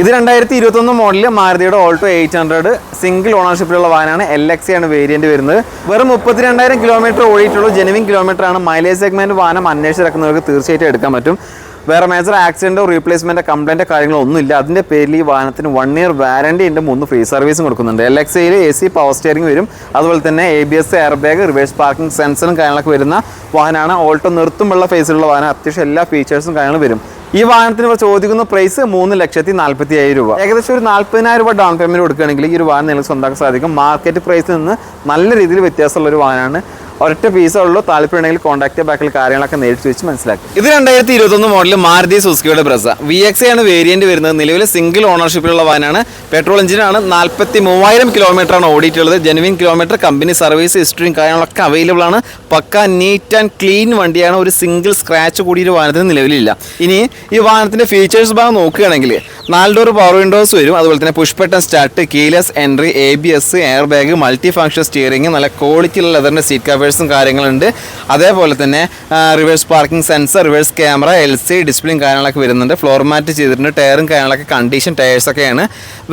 ഇത് രണ്ടായിരത്തി ഇരുപത്തൊന്ന് മോഡലിൽ മാരുതിയുടെ ഓൾട്ടോ എയ്റ്റ് ഹൺഡ്രഡ് സിംഗിൾ ഓണർഷിപ്പിലുള്ള വാഹനമാണ് എൽ എക്സി ആണ് വേരിയന്റ് വരുന്നത്. വെറും മുപ്പത്തിരണ്ടായിരം കിലോമീറ്റർ ഓടിയിട്ടുള്ള ജെനുവിൻ കിലോമീറ്റർ ആണ്. മൈലേജ് സെഗ്മെന്റ് വാഹനം അന്വേഷിച്ചിറക്കുന്നവർക്ക് തീർച്ചയായിട്ടും എടുക്കാൻ പറ്റും. വേറെ മേജർ ആക്സിഡന്റോ റീപ്ലേസ്മെന്റോ കംപ്ലൈന്റോ കാര്യങ്ങളോ ഒന്നുമില്ല. അതിന്റെ പേരിൽ ഈ വാഹനത്തിന് വൺ ഇയർ വാരണ്ടി ഉണ്ട്. മൂന്ന് ഫ്രീ സർവീസും കൊടുക്കുന്നുണ്ട്. എൽ എക്സ് ഐയിൽ എ സി പവർ സ്റ്റിയറിംഗ് വരും. അതുപോലെ തന്നെ A B S air bag reverse parking സെൻസറും കാര്യങ്ങളൊക്കെ വരുന്ന വാഹനമാണ്. ഓൾട്ടോ നിർത്തുമുള്ള ഫേസിലുള്ള വാഹനം. അത്യാവശ്യം എല്ലാ ഫീച്ചേഴ്സും കാര്യങ്ങളും വരും. ഈ വാഹനത്തിന് ചോദിക്കുന്ന പ്രൈസ് മൂന്ന് ലക്ഷത്തി നാൽപ്പത്തി അയ്യായിരം രൂപ. ഏകദേശം ഒരു നാൽപ്പതിനായിരം രൂപ ഡൗൺ പേയ്മെന്റ് കൊടുക്കുകയാണെങ്കിൽ ഈ ഒരു വാഹനം നിങ്ങൾക്ക് സ്വന്തമാക്കാൻ സാധിക്കും. മാർക്കറ്റ് പ്രൈസിൽ നിന്ന് നല്ല രീതിയിൽ വ്യത്യാസമുള്ള ഒരു വാഹനമാണ് ഒരൊറ്റ പീസേ ഉള്ളൂ. താല്പര്യമുണ്ടെങ്കിൽ കോൺടാക്ട് ബാക്കിൽ കാര്യങ്ങളൊക്കെ നേരിട്ട് വെച്ച് മനസ്സിലാക്കി. ഇത് രണ്ടായിരത്തി ഇരുപത്തൊന്ന് model Maruti സുസുക്കിയുടെ Brezza V X ആണ് വേരിയന്റ് വരുന്നത്. നിലവിൽ സിംഗിൾ ഓണർഷിപ്പിലുള്ള വാനാണ്. പെട്രോൾ എഞ്ചിനാണ് നാൽപ്പത്തി മൂവായിരം കിലോമീറ്റർ ആണ് ഓടിയിട്ടുള്ളത്. ജെനുവിൻ കിലോമീറ്റർ കമ്പനി സർവീസ് ഹിസ്റ്ററിയും കാര്യങ്ങളൊക്കെ അവൈലബിൾ ആണ്. പക്ക നീറ്റ് ആൻഡ് ക്ലീൻ വണ്ടിയാണ്. ഒരു സിംഗിൾ സ്ക്രാച്ച് കൂടി ഒരു വാഹനത്തിന് നിലവിലില്ല. ഇനി ഈ വാഹനത്തിന്റെ ഫീച്ചേഴ്സ് ഭാഗം നോക്കുകയാണെങ്കിൽ നാല് ഡോർ പവർ വിൻഡോസ് വരും. അതുപോലെ തന്നെ push button start keyless entry A B S air bag multi function steering നല്ല ക്വാളിറ്റിയുള്ള ലെതറിന്റെ സീറ്റ് കവേഴ്സും കാര്യങ്ങളുണ്ട്. അതേപോലെ തന്നെ reverse parking sensor reverse camera L C ഡിസ്പ്ലേയും കാര്യങ്ങളൊക്കെ വരുന്നുണ്ട്. ഫ്ലോർ മാറ്റ് ചെയ്തിട്ടുണ്ട്. ടയറും കാര്യങ്ങളൊക്കെ കണ്ടീഷൻ ടയേഴ്സൊക്കെയാണ്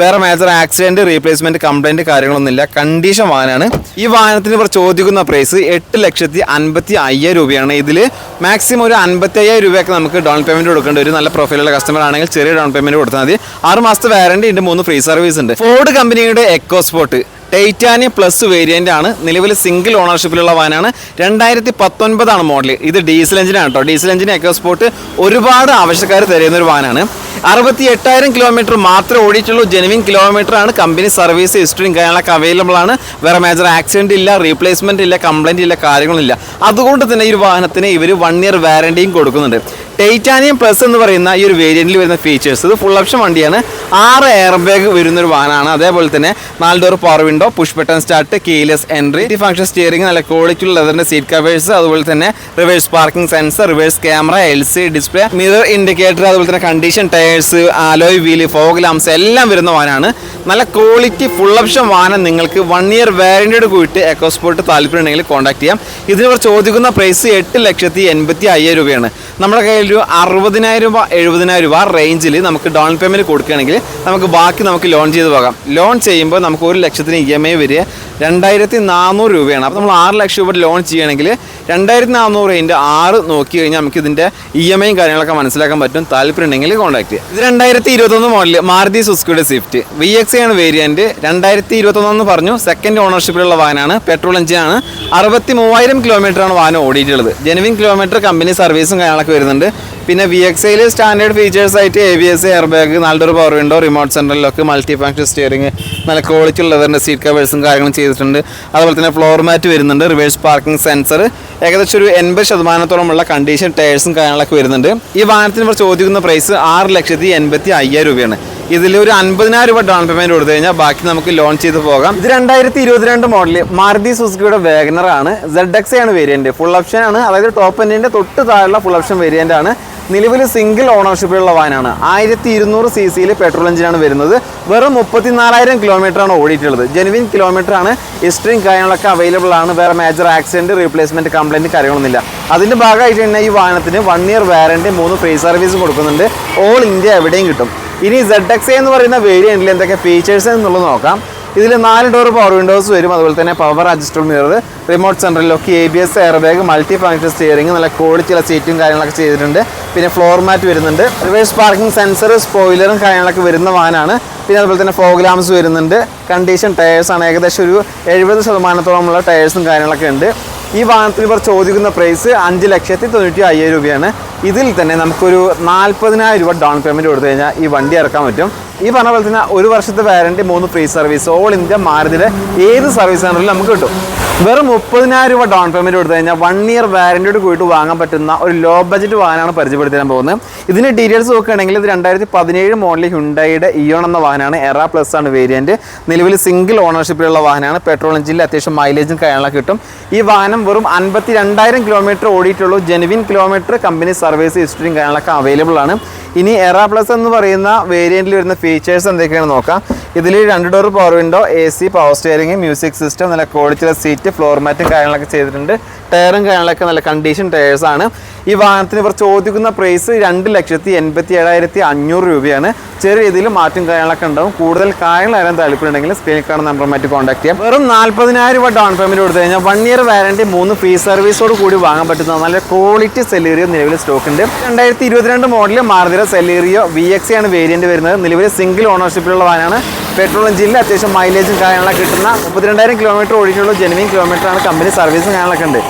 വേറെ മേജർ ആക്സിഡന്റ് റീപ്ലേസ്മെന്റ് കംപ്ലൈന്റ് കാര്യങ്ങളൊന്നുമില്ല. കണ്ടീഷൻ വാഹനമാണ് ഈ വാഹനത്തിന് ഇവർ ചോദിക്കുന്ന പ്രൈസ് എട്ട് ലക്ഷത്തി അൻപത്തി അയ്യായിരം രൂപയാണ്. ഇതിൽ മാക്സിമം ഒരു അൻപത്തി അയ്യായിരം രൂപയൊക്കെ നമുക്ക് ഡൗൺ പേയ്മെന്റ് കൊടുക്കേണ്ട ഒരു നല്ല പ്രൊഫൈലുള്ള കസ്റ്റമർ ആണെങ്കിൽ ചെറിയ ഡൗൺ പേയ്മെന്റ് കൊടുത്താൽ മതി. ആറ് മാസത്തെ വാറണ്ടി ഉണ്ട് മൂന്ന് ഫ്രീ സർവീസ് ഉണ്ട്. ഫോർഡ് കമ്പനിയുടെ EcoSport Titanium plus variant ആണ് നിലവിൽ സിംഗിൾ ഓണർഷിപ്പിലുള്ള വാനാണ്. രണ്ടായിരത്തി പത്തൊൻപതാണ് മോഡൽ. ഇത് ഡീസൽ എഞ്ചിനാണ് കേട്ടോ. ഡീസൽ എഞ്ചിന് എക്കോ സ്പോർട്ട് ഒരുപാട് ആവശ്യക്കാർ തരുന്ന ഒരു വാനാണ്. അറുപത്തി എട്ടായിരം കിലോമീറ്റർ മാത്രമേ ഓടിയിട്ടുള്ളൂ. ജെനുവിൻ കിലോമീറ്റർ ആണ് കമ്പനി സർവീസ് ഹിസ്റ്ററിയും കാര്യങ്ങളൊക്കെ അവൈലബിൾ ആണ്. വേറെ മേജർ ആക്സിഡന്റ് ഇല്ല റീപ്ലേസ്മെന്റ് ഇല്ല കംപ്ലൈന്റ് ഇല്ല കാര്യങ്ങളില്ല അതുകൊണ്ട് തന്നെ ഈ ഒരു വാഹനത്തിന് ഇവർ വൺ ഇയർ വാറണ്ടിയും കൊടുക്കുന്നുണ്ട്. ടൈറ്റാനിയം പ്ലസ് എന്ന് പറയുന്ന ഈ ഒരു വേരിയന്റിൽ വരുന്ന ഫീച്ചേഴ്സ് ഇത് ഫുൾ ഓപ്ഷൻ വണ്ടിയാണ്. ആറ് എയർ ബാഗ് വരുന്ന ഒരു വാനാണ് അതേപോലെ തന്നെ നാല് door power window push button start keyless entry function steering നല്ല ക്വാളിറ്റി ഉള്ള ലെതറിന്റെ സീറ്റ് കവേഴ്സ് അതുപോലെ തന്നെ reverse parking sensor reverse camera L C display mirror indicator അതുപോലെ തന്നെ condition tyres alloy wheel fog lamps എല്ലാം വരുന്ന വാനാണ് നല്ല ക്വാളിറ്റി ഫുൾ ഓപ്ഷൻ വാഹനം നിങ്ങൾക്ക് വൺ ഇയർ വാറണ്ടിയോട് കൂടിയിട്ട് എക്കോസ്പോർട്ട് താല്പര്യം ഉണ്ടെങ്കിൽ കോൺടാക്ട് ചെയ്യാം. ഇതിന് ചോദിക്കുന്ന പ്രൈസ് എട്ട് ലക്ഷത്തി എൺപത്തി അയ്യായിരം രൂപയാണ്. നമ്മുടെ കയ്യിൽ ഒരു അറുപതിനായിരം രൂപ എഴുപതിനായിരം രൂപ റേഞ്ചിൽ നമുക്ക് ഡൗൺ പേയ്മെന്റ് കൊടുക്കുകയാണെങ്കിൽ നമുക്ക് ബാക്കി നമുക്ക് ലോൺ ചെയ്ത് പോകാം. ലോൺ ചെയ്യുമ്പോൾ നമുക്ക് ഒരു ലക്ഷത്തിന് ഇ എം ഐ വരിക രണ്ടായിരത്തി നാനൂറ് രൂപയാണ്. അപ്പോൾ നമ്മൾ ആറ് ലക്ഷം രൂപ ലോൺ ചെയ്യുകയാണെങ്കിൽ രണ്ടായിരത്തി നാനൂറ് അതിന്റെ ആറ് നോക്കി കഴിഞ്ഞാൽ നമുക്ക് ഇതിന്റെ ഇ എം ഐയും കാര്യങ്ങളൊക്കെ മനസ്സിലാക്കാൻ പറ്റും. താല്പര്യം ഉണ്ടെങ്കിൽ കോൺടാക്ട് ചെയ്യാം. ഇത് രണ്ടായിരത്തി ഇരുപത്തൊന്ന് മോഡൽ മാരുതി സുസ്കിയുടെ സ്വിഫ്റ്റ്. വി എക്സ് ആണ് വേരിയന്റ് രണ്ടായിരത്തി ഇരുപത്തൊന്നെന്ന് പറഞ്ഞു സെക്കൻഡ് ഓണർഷിപ്പിലുള്ള വാഹനമാണ്. പെട്രോൾ എഞ്ചിനാണ് അറുപത്തി മൂവായിരം കിലോമീറ്ററാണ് വാഹനം ഓടിയിട്ടുള്ളത്. ജെനുവിൻ കിലോമീറ്റർ കമ്പനി സർവീസും കാര്യങ്ങളൊക്കെ വരുന്നുണ്ട്. പിന്നെ വി എക്സ് ഐയിൽ സ്റ്റാൻഡേർഡ് ഫീച്ചേഴ്സ് ആയിട്ട് A B S air bag നല്ലൊരു പവർ വിൻഡോ റിമോട്ട് സെൻട്രലിലൊക്കെ മൾട്ടി ഫംഗ്ഷൻ സ്റ്റിയറിംഗ് നല്ല ക്വാളിറ്റി ഉള്ളവരുടെ സീറ്റ് കവേഴ്സും കാര്യങ്ങളും ചെയ്തിട്ടുണ്ട്. അതുപോലെ തന്നെ ഫ്ലോർ മാറ്റ് വരുന്നുണ്ട് റിവേഴ്സ് പാർക്കിംഗ് സെൻസർ ഏകദേശം ഒരു എൺപത് ശതമാനത്തോളമുള്ള കണ്ടീഷൻ ടയേഴ്സും കാര്യങ്ങളൊക്കെ വരുന്നുണ്ട്. ഈ വാഹനത്തിന് ചോദിക്കുന്ന പ്രൈസ് ആറ് ലക്ഷത്തി എൺപത്തി അയ്യായിരം രൂപയാണ്. ഇതിൽ ഒരു അൻപതിനായിരം രൂപ ഡൗൺ പേയ്മെന്റ് കൊടുത്തു കഴിഞ്ഞാൽ ബാക്കി നമുക്ക് ലോൺ ചെയ്ത് പോകാം. ഇത് രണ്ടായിരത്തി ഇരുപത്തിരണ്ട് മോഡൽ മാരുതി സുസുക്കിയുടെ വേഗനർ ആണ്. സെഡ് എക്സ് ആണ് വേരിയന്റ് ഫുൾ ഓപ്ഷൻ ആണ്. അതായത് ടോപ്പ് എൻഡിന്റെ തൊട്ട് താഴെയുള്ള ഫുൾ ഓപ്ഷൻ വേരിയന്റ് ആണ്. നിലവിൽ സിംഗിൾ ഓണർഷിപ്പിലുള്ള വാനാണ് ആയിരത്തി ഇരുന്നൂറ് സി സിയിൽ പെട്രോൾ എഞ്ചിനാണ് വരുന്നത്. വെറും മുപ്പത്തിനാലായിരം ആണ് ഓടിയിട്ടുള്ളത്. ജെനുവിൻ കിലോമീറ്റർ ആണ്. ഹിസ്റ്ററിയും കാര്യങ്ങളൊക്കെ അവൈലബിൾ ആണ്. വേറെ മേജർ ആക്സിഡന്റ് റീപ്ലേസ്മെന്റ് കംപ്ലൈന്റ് കാര്യങ്ങളൊന്നുമില്ല. അതിന്റെ ഭാഗമായിട്ട് തന്നെ ഈ വാഹനത്തിന് വൺ ഇയർ വാറണ്ടി മൂന്ന് ഫ്രീ സർവീസും കൊടുക്കുന്നുണ്ട്. ഓൾ ഇന്ത്യ എവിടെയും കിട്ടും. ഇനി സെഡ് എന്ന് പറയുന്ന വേരിയന്റിൽ എന്തൊക്കെ ഫീച്ചേഴ്സ് എന്നുള്ളത് നോക്കാം. ഇതിൽ നാല് ഡോർ പവർ വിൻഡോസ് വരും. അതുപോലെ തന്നെ power adjustable mirror remote central lock A B S air bag multi function steering നല്ല ക്വാളിറ്റിയുള്ള സീറ്റും കാര്യങ്ങളൊക്കെ ചെയ്തിട്ടുണ്ട്. പിന്നെ ഫ്ലോർ മാറ്റ് വരുന്നുണ്ട്. റിവേഴ്സ് പാർക്കിംഗ് സെൻസർ സ്പോയിലറും കാര്യങ്ങളൊക്കെ വരുന്ന വാനാണ്. പിന്നെ അതുപോലെ തന്നെ ഫോഗ്ലാംസ് വരുന്നുണ്ട്. കണ്ടീഷൻ ടയേഴ്സാണ് ഏകദേശം ഒരു എഴുപത് ശതമാനത്തോളമുള്ള ടയേഴ്സും കാര്യങ്ങളൊക്കെ ഉണ്ട്. ഈ വാഹനത്തിന് ഇവർ ചോദിക്കുന്ന പ്രൈസ് അഞ്ച് ലക്ഷത്തി തൊണ്ണൂറ്റി അയ്യായിരം രൂപയാണ്. ഇതിൽ തന്നെ നമുക്കൊരു നാൽപ്പതിനായിരം രൂപ ഡൗൺ പേയ്മെന്റ് കൊടുത്തു കഴിഞ്ഞാൽ ഈ വണ്ടി ഇറക്കാൻ പറ്റും. ഈ പറഞ്ഞ പോലെ തന്നെ ഒരു വർഷത്തെ വാരണ്ടി മൂന്ന് ഫ്രീ സർവീസ് ഓൾ ഇന്ത്യ മാരുതിയുടെ ഏത് സർവീസ് സെന്ററിലും നമുക്ക് കിട്ടും. വെറും മുപ്പതിനായിരം രൂപ ഡൗൺ പേയ്മെന്റ് കൊടുത്തു കഴിഞ്ഞാൽ വൺ ഇയർ വാരണ്ടിയോട് കൂടിയിട്ട് വാങ്ങാൻ പറ്റുന്ന ഒരു ലോ ബഡ്ജറ്റ് വാഹനമാണ് പരിചയപ്പെടുത്തി തരാൻ പോകുന്നത്. ഇതിന്റെ ഡീറ്റെയിൽസ് നോക്കുകയാണെങ്കിൽ ഇത് രണ്ടായിരത്തി പതിനേഴ് മോഡലിൽ ഹുണ്ടായിയുടെ ഇയോൺ എന്ന വാഹനമാണ്. എറ പ്ലസ് ആണ് വേരിയന്റ് നിലവിൽ സിംഗിൾ ഓണർഷിപ്പിലുള്ള വാഹനമാണ്. പെട്രോൾ എഞ്ചിനിൽ അത്യാവശ്യം മൈലേജും കാര്യങ്ങളൊക്കെ കിട്ടും. ഈ വാഹനം വെറും അൻപത്തി രണ്ടായിരം കിലോമീറ്റർ ഓടിയിട്ടുള്ളൂ ജെനുവിൻ കിലോമീറ്റർ കമ്പനി സർവീസ് ഹിസ്റ്ററിയും കാര്യങ്ങളൊക്കെ അവൈലബിൾ ആണ്. ഇനി എറ പ്ലസ് എന്ന് പറയുന്ന വേരിയന്റിൽ വരുന്ന ഫീച്ചേഴ്സ് എന്തൊക്കെയാണ് നോക്കാം. ഇതിൽ രണ്ട് door power window A C power steering music system നല്ല ക്വാളിറ്റിയുള്ള സീറ്റ് ഫ്ലോർ മാറ്റും കാര്യങ്ങളൊക്കെ ചെയ്തിട്ടുണ്ട്. ടയറും കാര്യങ്ങളൊക്കെ നല്ല കണ്ടീഷൻ ടയേഴ്സ് ആണ്. ഈ വാഹനത്തിന് ഇവർ ചോദിക്കുന്ന പ്രൈസ് രണ്ട് ലക്ഷത്തി എൺപത്തി ഏഴായിരത്തി അഞ്ഞൂറ് രൂപയാണ്. ചെറിയ രീതിയിൽ മാറ്റം കാര്യങ്ങളൊക്കെ ഉണ്ടാവും. കൂടുതൽ കാര്യങ്ങൾ അറിയാൻ താല്പര്യമുണ്ടെങ്കിൽ സ്ക്രീനിൽ കാണുന്ന നമ്പർ നമ്പറുമായിട്ട് കോൺടാക്ട് ചെയ്യാം. വെറും നാൽപ്പതിനായിരം രൂപ ഡൗൺ പേയ്മെന്റ് കൊടുത്തു കഴിഞ്ഞാൽ വൺ ഇയർ വാറണ്ടി മൂന്ന് ഫ്രീ സർവീസോട് കൂടി വാങ്ങാൻ പറ്റുന്ന നല്ല ക്വാളിറ്റി സെല്ലേറിയോ നിലവിൽ സ്റ്റോക്ക് ഉണ്ട്. രണ്ടായിരത്തി ഇരുപത്തിരണ്ട് മോഡൽ മാർദിര സെല്ലേറിയോ വി എക്സ് ആണ് വേരിയന്റ് വരുന്നത്. നിലവിൽ സിംഗിൾ ഓണർഷിപ്പിലുള്ള വാഹനമാണ്. പെട്രോൾ എഞ്ചിനിൽ അത്യാവശ്യം മൈലേജും കാര്യങ്ങളൊക്കെ കിട്ടുന്ന മുപ്പത്തിരണ്ടായിരം കിലോമീറ്റർ ഒഴിച്ചുള്ള ജെനുവിൻ കിലോമീറ്ററാണ് കമ്പനി സർവീസും കാര്യങ്ങളൊക്കെ ഉണ്ട്.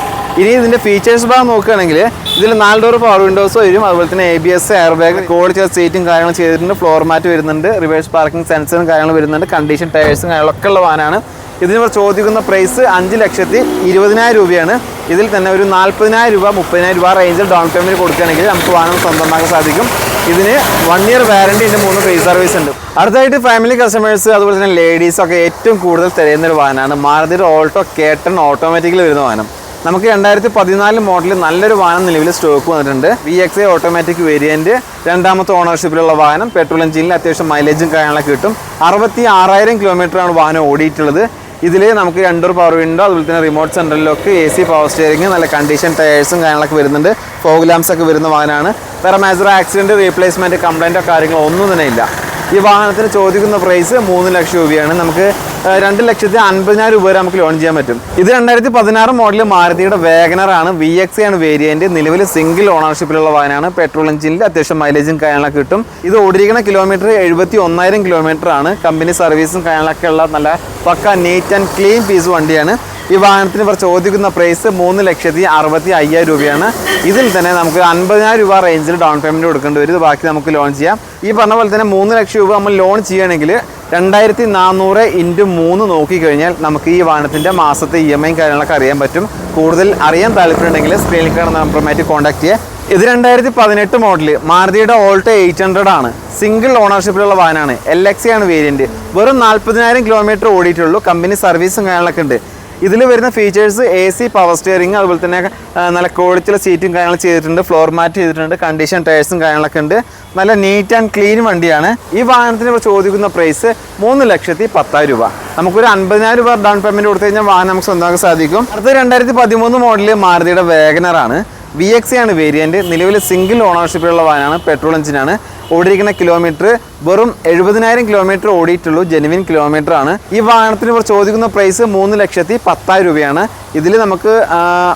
ഇനി ഇതിന്റെ ഫീച്ചേഴ്സ് ഭാഗം നോക്കുകയാണെങ്കിൽ ഇതിൽ നാല് ഡോർ പവർ വിൻഡോസ് വരും. അതുപോലെ തന്നെ A B S air bag quality സീറ്റും കാര്യങ്ങളും ചെയ്തിട്ടുണ്ട്. ഫ്ലോർ മാറ്റ് വരുന്നുണ്ട്. റിവേഴ്സ് പാർക്കിംഗ് സെൻസറും കാര്യങ്ങളും വരുന്നുണ്ട്. കണ്ടീഷൻ ടയേഴ്സും കാര്യങ്ങളൊക്കെ ഉള്ള വാനാണ് ഇതിന് ഇവർ ചോദിക്കുന്ന പ്രൈസ് അഞ്ച് ലക്ഷത്തി ഇരുപതിനായിരം രൂപയാണ്. ഇതിൽ തന്നെ ഒരു നാൽപ്പതിനായിരം രൂപ മുപ്പതിനായിരം രൂപ റേഞ്ചിൽ ഡൗൺ പേയ്മെന്റ് കൊടുക്കുകയാണെങ്കിൽ നമുക്ക് വാഹനം സ്വന്തമാക്കാൻ സാധിക്കും. ഇതിന് വൺ ഇയർ വാറണ്ടി ഉണ്ട്. മൂന്ന് ഫ്രീ സർവീസ് ഉണ്ട്. അടുത്തായിട്ട് ഫാമിലി കസ്റ്റമേഴ്സ് അതുപോലെ തന്നെ ലേഡീസ് ഒക്കെ ഏറ്റവും കൂടുതൽ തിരയുന്ന ഒരു വാഹനമാണ്. മാരുതിയുടെ ഓൾട്ടോ കേട്ടൺ ഓട്ടോമാറ്റിക്കലി വരുന്ന വാഹനം. നമുക്ക് രണ്ടായിരത്തി പതിനാല് മോഡൽ നല്ലൊരു വാഹനം നിലവിൽ സ്റ്റോക്ക് വന്നിട്ടുണ്ട്. V X I automatic variant രണ്ടാമത്തെ ഓണർഷിപ്പിലുള്ള വാഹനം പെട്രോൾ എഞ്ചിനിൽ അത്യാവശ്യം മൈലേജും കാര്യങ്ങളൊക്കെ കിട്ടും. അറുപത്തി ആറായിരം കിലോമീറ്ററാണ് വാഹനം ഓടിയിട്ടുള്ളത്. ഇതിൽ നമുക്ക് രണ്ടൂർ പവർ വിൻഡോ അതുപോലെ തന്നെ റിമോട്ട് സെൻട്രലിലൊക്കെ എ സി പവർ സ്റ്റിയറിംഗ് നല്ല കണ്ടീഷൻ ടയേഴ്സും കാര്യങ്ങളൊക്കെ വരുന്നുണ്ട്. ഫോഗ് ലാംസ് ഒക്കെ വരുന്ന വാഹനമാണ്. വേറെ മേജർ ആക്സിഡന്റ് റീപ്ലേസ്മെന്റ് കംപ്ലൈന്റോ കാര്യങ്ങളോ ഒന്നും തന്നെ ഇല്ല. ഈ വാഹനത്തിന് ചോദിക്കുന്ന പ്രൈസ് മൂന്ന് ലക്ഷം രൂപയാണ്. നമുക്ക് രണ്ട് ലക്ഷത്തി അൻപതിനായിരം രൂപ വരെ നമുക്ക് ലോൺ ചെയ്യാൻ പറ്റും. ഇത് രണ്ടായിരത്തി പതിനാറ് മോഡൽ മാരുതിയുടെ വേഗനർ ആണ്. വി എക്സ് ആണ് വേരിയന്റ് നിലവിൽ സിംഗിൾ ഓണർഷിപ്പിലുള്ള വാഹനമാണ്. പെട്രോൾ എഞ്ചിനിൽ അത്യാവശ്യം മൈലേജും കാര്യങ്ങളൊക്കെ കിട്ടും. ഇത് ഓടിയിരിക്കുന്ന കിലോമീറ്റർ എഴുപത്തി ഒന്നായിരം കിലോമീറ്റർ ആണ് കമ്പനി സർവീസും കാര്യങ്ങളൊക്കെ ഉള്ള നല്ല പക്ക നീറ്റ് ആൻഡ് ക്ലീൻ പീസ് വണ്ടിയാണ്. ഈ വാഹനത്തിന് ഇവർ ചോദിക്കുന്ന പ്രൈസ് മൂന്ന് ലക്ഷത്തി അറുപത്തി അയ്യായിരം രൂപയാണ്. ഇതിൽ തന്നെ നമുക്ക് അൻപതിനായിരം രൂപ റേഞ്ചിൽ ഡൗൺ പേയ്മെന്റ് കൊടുക്കേണ്ടി വരും. ബാക്കി നമുക്ക് ലോൺ ചെയ്യാം. ഈ പറഞ്ഞ പോലെ തന്നെ മൂന്ന് ലക്ഷം രൂപ നമ്മൾ ലോൺ ചെയ്യണമെങ്കിൽ രണ്ടായിരത്തി നാനൂറ് ഇന്റു മൂന്ന് നോക്കിക്കഴിഞ്ഞാൽ നമുക്ക് ഈ വാഹനത്തിന്റെ മാസത്തെ ഇ എം ഐ കാര്യങ്ങളൊക്കെ അറിയാൻ പറ്റും. കൂടുതൽ അറിയാൻ താല്പര്യമുണ്ടെങ്കിൽ സ്ക്രീനിൽ കാണുന്ന നമ്പറുമായിട്ട് കോൺടാക്ട് ചെയ്യുക. ഇത് രണ്ടായിരത്തി പതിനെട്ട് മോഡൽ മാരുതിയുടെ ഓൾട്ടോ എയ്റ്റ് ഹൺഡ്രഡ് ആണ്. സിംഗിൾ ഓണർഷിപ്പിലുള്ള വാഹനമാണ്. എൽ എക്സി ആണ് വേരിയന്റ് വെറും നാൽപ്പതിനായിരം കിലോമീറ്റർ ഓടിയിട്ടുള്ളൂ. കമ്പനി സർവീസും കാര്യങ്ങളൊക്കെ ഉണ്ട്. ഇതിൽ വരുന്ന features A C power steering അതുപോലെ തന്നെ നല്ല ക്വാളിറ്റിയുള്ള സീറ്റും കാര്യങ്ങളും ചെയ്തിട്ടുണ്ട് ഫ്ലോർ മാറ്റ് ചെയ്തിട്ടുണ്ട് കണ്ടീഷൻ ടയേഴ്സും കാര്യങ്ങളൊക്കെ ഉണ്ട്. നല്ല നീറ്റ് ആൻഡ് ക്ലീൻ വണ്ടിയാണ്. ഈ വാഹനത്തിന് ഇപ്പോൾ ചോദിക്കുന്ന പ്രൈസ് മൂന്ന് ലക്ഷത്തി പത്തായിരം രൂപ. നമുക്കൊരു അൻപതിനായിരം രൂപ ഡൗൺ പേയ്മെന്റ് കൊടുത്തു കഴിഞ്ഞാൽ വാഹനം നമുക്ക് സ്വന്തമാക്കാൻ സാധിക്കും. അടുത്ത രണ്ടായിരത്തി പതിമൂന്ന് മോഡൽ മാരുതിയുടെ വേഗനറാണ് വി എക്സ് ആണ് വേരിയന്റ് നിലവിൽ സിംഗിൾ ഓണർഷിപ്പിലുള്ള വാഹനമാണ് പെട്രോൾ എഞ്ചിനാണ് ഓടിയിരിക്കുന്ന കിലോമീറ്റർ വെറും എഴുപതിനായിരം കിലോമീറ്റർ ഓടിയിട്ടുള്ളൂ. ജെനുവിൻ കിലോമീറ്റർ ആണ്. ഈ വാഹനത്തിന് ഇവർ ചോദിക്കുന്ന പ്രൈസ് മൂന്ന് ലക്ഷത്തി പത്തായിരം രൂപയാണ്. ഇതിൽ നമുക്ക്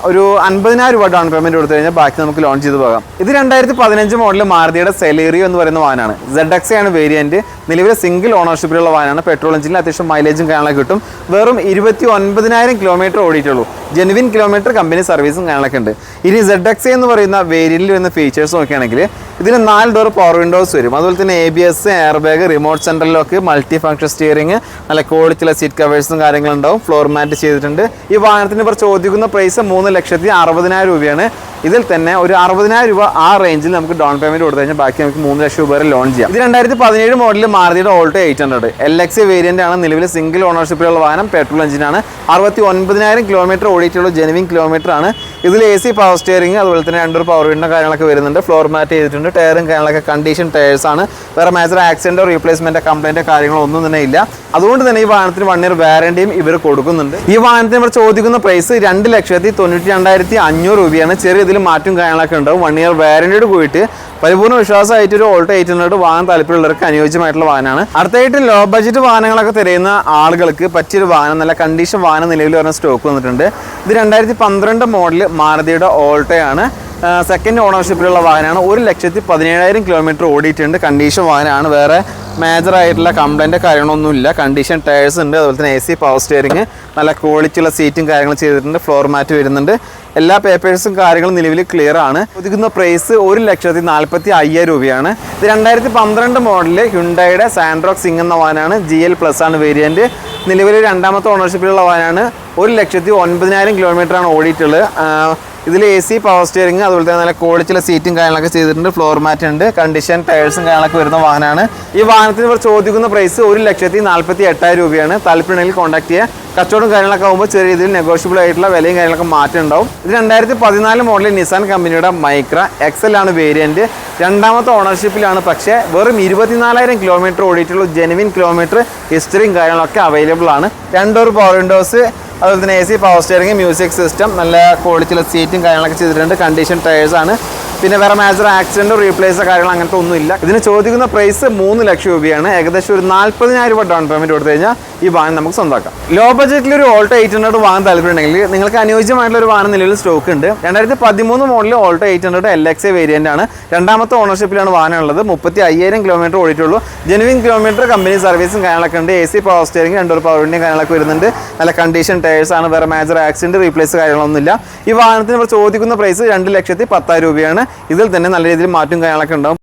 ഒരു അൻപതിനായിരം രൂപ ഡൗൺ പേയ്മെന്റ് കൊടുത്തു കഴിഞ്ഞാൽ ബാക്കി നമുക്ക് ലോൺ ചെയ്ത് പോകാം. ഇത് രണ്ടായിരത്തി പതിനഞ്ച് മോഡൽ മാരുതിയുടെ സെലേറിയോ എന്ന് പറയുന്ന വാഹനമാണ്. സെഡ് എക്സ് ആണ് വേരിയന്റ് നിലവിലെ സിംഗിൾ ഓണർഷിപ്പിലുള്ള വാഹനമാണ്. പെട്രോൾ എഞ്ചിനിൽ അത്യാവശ്യം മൈലേജും കാണാൻ കിട്ടും. വെറും ഇരുപത്തി ഒൻപതിനായിരം കിലോമീറ്റർ ഓടിയിട്ടുള്ളൂ ജെനുവിൻ കിലോമീറ്റർ കമ്പനി സർവീസും കാണാനൊക്കെ ഉണ്ട്. ഇനി സെഡ് എക്സ് എന്ന് പറയുന്ന വേരിയന്റിൽ വരുന്ന ഫീച്ചേഴ്സ് നോക്കുകയാണെങ്കിൽ ഇതിന് നാല് ഡോർ പവർ വിൻഡോസ് വരും. അതുപോലെ തന്നെ A B S air bag remote central lock multi function steering നല്ല ക്വാളിറ്റിയുള്ള സീറ്റ് കവേഴ്സും കാര്യങ്ങളുണ്ടാവും ഫ്ലോർ മാറ്റ് ചെയ്തിട്ടുണ്ട്. ഈ വാഹനത്തിന് ഇവർ ചോദിക്കുന്ന പ്രൈസ് മൂന്ന് ലക്ഷത്തി അറുപതിനായിരം രൂപയാണ്. ഇതിൽ തന്നെ ഒരു അറുപതിനായിരം രൂപ ആ റേഞ്ചിൽ നമുക്ക് ഡൗൺ പേയ്മെന്റ് കൊടുത്തു കഴിഞ്ഞാൽ ബാക്കി നമുക്ക് മൂന്ന് ലക്ഷം രൂപ വരെ ലോൺ ചെയ്യാം. ഇത് രണ്ടായിരത്തി പതിനേഴ് model മാരുതിയുടെ Alto eight hundred L X variant ആണ് നിലവിൽ സിംഗിൾ ഓണർഷിപ്പിലുള്ള വാഹനം പെട്രോൾ എഞ്ചിനാണ് അറുപത്തി ഒൻപതിനായിരം കിലോമീറ്റർ ഓടിയിട്ടുള്ള ജെനുവിൻ കിലോമീറ്റർ ആണ്. ഇതിൽ എ സി പവർ സ്റ്റിയറിംഗ് അതുപോലെ തന്നെ രണ്ടൊരു പവർ വിൻഡോ കാര്യങ്ങളൊക്കെ വരുന്നുണ്ട്. ഫ്ലോർ മാറ്റ് ചെയ്തിട്ടുണ്ട്. ടയറും കാര്യങ്ങളൊക്കെ കണ്ടീഷൻ ടയേഴ്സ് ആണ്. വേറെ മേജർ ആക്സിഡന്റോ റീപ്ലേസ്മെന്റോ കംപ്ലൈന്റോ കാര്യങ്ങളോ ഒന്നും തന്നെ ഇല്ല. അതുകൊണ്ട് തന്നെ ഈ വാഹനത്തിന് വൺ ഇയർ വാറണ്ടിയും ഇവർ കൊടുക്കുന്നുണ്ട്. ഈ വാഹനത്തിന് ഇവർ ചോദിക്കുന്ന പ്രൈസ് രണ്ട് ലക്ഷത്തി തൊണ്ണൂറ്റി രണ്ടായിരത്തി അഞ്ഞൂറ് രൂപയാണ്. ചെറിയ ഇതിൽ മാറ്റം കാര്യങ്ങളൊക്കെ ഉണ്ടാവും. വൺ ഇയർ വാരന്റിയോട് പോയിട്ട് പരിപൂർണ വിശ്വാസമായിട്ട് ഒരു ഓൾട്ടോ എയ്റ്റ് ഹൺഡ്രഡ് വാങ്ങാൻ താല്പര്യമുള്ളവർക്ക് അനുയോജ്യമായിട്ടുള്ള വാഹനമാണ്. അടുത്തായിട്ട് ലോ ബഡ്ജറ്റ് വാഹനങ്ങളൊക്കെ തിരയുന്ന ആളുകൾക്ക് പറ്റിയൊരു വാഹനം നല്ല കണ്ടീഷൻ വാഹനം നിലവിൽ വരുന്ന സ്റ്റോക്ക് വന്നിട്ടുണ്ട്. ഇത് രണ്ടായിരത്തി പന്ത്രണ്ട് മോഡൽ മാരുതിയുടെ ഓൾട്ടോയാണ് സെക്കൻഡ് ഓണർഷിപ്പിലുള്ള വാഹനമാണ്. ഒരു ലക്ഷത്തി പതിനേഴായിരം കിലോമീറ്റർ ഓടിയിട്ടുണ്ട്. കണ്ടീഷൻ വാഹനമാണ്. വേറെ മേജർ ആയിട്ടുള്ള കംപ്ലൈന്റ് കാര്യങ്ങളൊന്നുമില്ല. കണ്ടീഷൻ ടയേഴ്സ് ഉണ്ട്. അതുപോലെ തന്നെ എ സി പവർ സ്റ്റിയറിങ് നല്ല ക്വാളിറ്റിയുള്ള സീറ്റും കാര്യങ്ങളും ചെയ്തിട്ടുണ്ട്. ഫ്ലോർ മാറ്റ് വരുന്നുണ്ട്. എല്ലാ പേപ്പേഴ്സും കാര്യങ്ങളും നിലവിൽ ക്ലിയർ ആണ്. ഒതുക്കുന്ന പ്രൈസ് ഒരു ലക്ഷത്തി നാൽപ്പത്തി അയ്യായിരം രൂപയാണ്. ഇത് രണ്ടായിരത്തി പന്ത്രണ്ട് മോഡലിൽ ഹ്യുണ്ടായുടെ സാൻഡ്രോക് സിംഗ് എന്ന വാനാണ്. ജി എൽ പ്ലസ് ആണ് വേരിയന്റ് നിലവിൽ രണ്ടാമത്തെ ഓണർഷിപ്പിലുള്ള വാനാണ്. ഒരു ലക്ഷത്തി ഒൻപതിനായിരം കിലോമീറ്ററാണ് ഓടിയിട്ടുള്ളത്. ഇതിൽ എ സി പവർ സ്റ്റിയറിംഗ് അതുപോലെ തന്നെ നല്ല ക്വാളിറ്റിയുള്ള സീറ്റും കാര്യങ്ങളൊക്കെ ചെയ്തിട്ടുണ്ട്. ഫ്ലോർ മാറ്റ് ഉണ്ട് കണ്ടീഷൻ ടയേഴ്സും കാര്യങ്ങളൊക്കെ വരുന്ന വാഹനമാണ്. ഈ വാഹനത്തിന് ഇവർ ചോദിക്കുന്ന പ്രൈസ് ഒരു ലക്ഷത്തി നാൽപ്പത്തി എട്ടായിരം രൂപയാണ്. താല്പര്യമുണ്ടെങ്കിൽ കോൺടാക്ട് ചെയ്യുക. കച്ചവടം കാര്യങ്ങളൊക്കെ ആകുമ്പോൾ ചെറിയ രീതിയിൽ നെഗോഷ്യബിൾ ആയിട്ടുള്ള വിലയും കാര്യങ്ങളൊക്കെ മാറ്റം ഉണ്ടാവും. ഇത് രണ്ടായിരത്തി പതിനാല് മോഡൽ നിസാൻ കമ്പനിയുടെ മൈക്ര എക്സൽ ആണ് വേരിയന്റ് രണ്ടാമത്തെ ഓണർഷിപ്പിലാണ് പക്ഷേ വെറും ഇരുപത്തിനാലായിരം കിലോമീറ്റർ ഓടിയിട്ടുള്ള ജെനുവിൻ കിലോമീറ്റർ ഹിസ്റ്ററിയും കാര്യങ്ങളൊക്കെ അവൈലബിൾ ആണ്. രണ്ടൊരു പവർ വിൻഡോസ് അതുപോലെ തന്നെ A C power steering music system നല്ല ക്വാളിറ്റിയുള്ള സീറ്റും കാര്യങ്ങളൊക്കെ ചെയ്തിട്ടുണ്ട്. കണ്ടീഷൻ ടയേഴ്സ് ആണ്. പിന്നെ വേറെ മേജർ ആക്സിഡന്റ് റീപ്ലേസോ കാര്യങ്ങൾ അങ്ങനത്തെ ഒന്നുമില്ല. ഇതിന് ചോദിക്കുന്ന പ്രൈസ് മൂന്ന് ലക്ഷം രൂപയാണ്. ഏകദേശം ഒരു നാൽപ്പതിനായിരം രൂപ ഡൗൺ പേയ്മെന്റ് കൊടുത്തു കഴിഞ്ഞാൽ ഈ വാഹനം നമുക്ക് സ്വന്തമാക്കാം. ലോ ബഡ്ജറ്റിൽ ഒരു ഓൾട്ടോ എയ്റ്റ് ഹൺഡ്രഡ് വാങ്ങാൻ താല്പര്യമുണ്ടെങ്കിൽ നിങ്ങൾക്ക് അനുയോജ്യമായിട്ടുള്ള ഒരു വാഹനം നിലവിൽ സ്റ്റോക്ക് ഉണ്ട്. രണ്ടായിരത്തി പതിമൂന്ന് മോഡലിൽ Alto eight hundred L X A variant ആണ്. രണ്ടാമത്തെ ഓണർഷിപ്പിലാണ് വാഹനം ഉള്ളത് മുപ്പത്തി അയ്യായിരം കിലോമീറ്റർ ഓടിയിട്ടുള്ളൂ. ജെനുവിൻ കിലോമീറ്റർ കമ്പനി സർവീസും കാര്യങ്ങളൊക്കെ ഉണ്ട്. എ സി പവർ സ്റ്റിയറിംഗ് രണ്ടൊരു പവർ വിൻഡിയും കാര്യങ്ങളൊക്കെ വരുന്നുണ്ട്. നല്ല കണ്ടീഷൻ ടയേഴ്സ് ആണ്. വേറെ മേജർ ആക്സിഡന്റ് റീപ്ലേസ് കാര്യങ്ങളൊന്നുമില്ല. ഈ വാഹനത്തിന് ചോദിക്കുന്ന പ്രൈസ് രണ്ട് ലക്ഷത്തി പത്തായിരം രൂപയാണ്. ഇതിൽ തന്നെ നല്ല രീതിയിൽ മാറ്റം കാര്യങ്ങളൊക്കെ ഉണ്ടാവും.